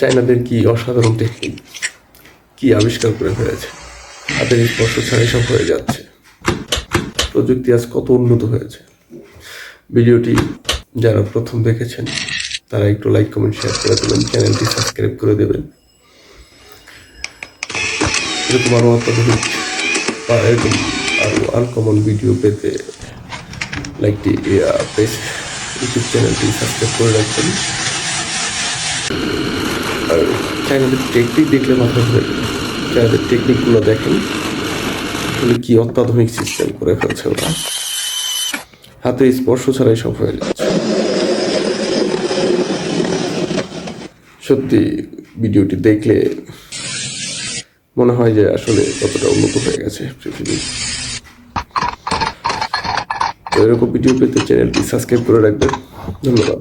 চাইনাদের কি অসাধারণ টেকনিক কি আবিষ্কার করে ফেলেছে হাতের স্পর্শ ছাড়াই সব হয়ে যাচ্ছে। প্রযুক্তি আজ কত উন্নত হয়েছে। ভিডিওটি যারা প্রথম দেখেছেন, তারা একটু লাইক কমেন্ট শেয়ার করে দেবেন চ্যানেলটি সাবস্ক্রাইব করে দেবেন। এরকম আরও অত্যাধুনিক বা এরকম আরও আনকমন ভিডিও পেতে লাইকটি পেজ ইউটিউব চ্যানেলটি সাবস্ক্রাইব করে রাখবেন। আর চাইনাদের টেকনিক দেখলে মাথা ঘুরে। চাইনাদের টেকনিকগুলো দেখেন, আসলে কি অত্যাধুনিক সিস্টেম করে ফেলছে ওরা। হাতে স্পর্শ ছাড়াই সব হয়ে যাচ্ছে। সত্যি, ভিডিওটি দেখলে মনে হয় যে আসলে কতটা উন্নত হয়ে গেছে পৃথিবী। এরকম ভিডিও পেতে চ্যানেলটি সাবস্ক্রাইব করে রাখবেন। ধন্যবাদ।